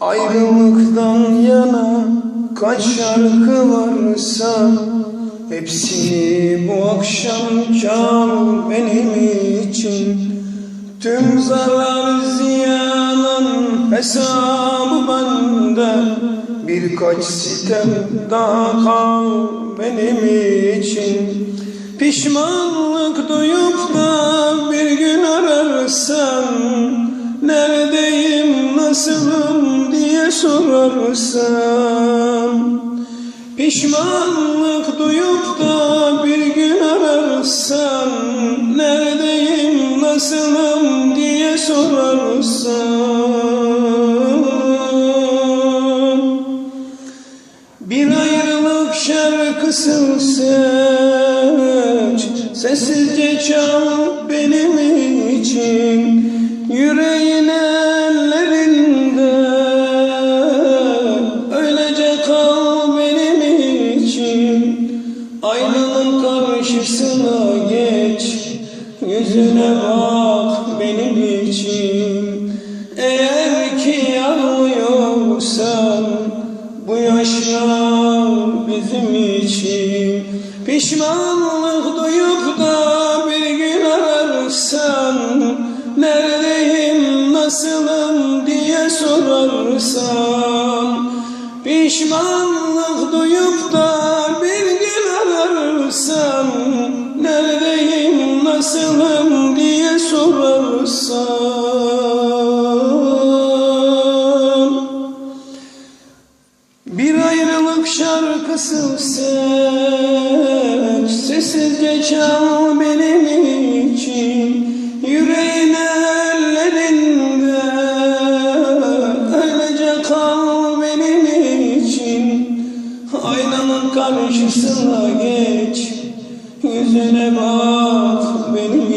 Ayrılıktan yana kaç şarkı varsa Hepsini bu akşam çal benim için. Tüm zarar ziyanın hesabı bende. Birkaç sitem daha kal benim için. Pişmanlık duyup nasılım diye sorarsan Pişmanlık duyup da bir gün ararsan Neredeyim, nasılım diye sorarsan bir ayrılık şarkısı seç Sessizce çal benim için Yüreğin Aynanın karşısına geç Yüzüne bak benim için. Eğer ki anlıyorsan bu yaşlar bizim için. Pişmanlık duyup da bir gün ararsan Neredeyim, nasılım diye sorarsan Pişmanlık duyup da bir gün ararsan Neredeyim, nasılım diye sorarsan bir ayrılık şarkısı seç karşısına geç. Yüzüne bak benim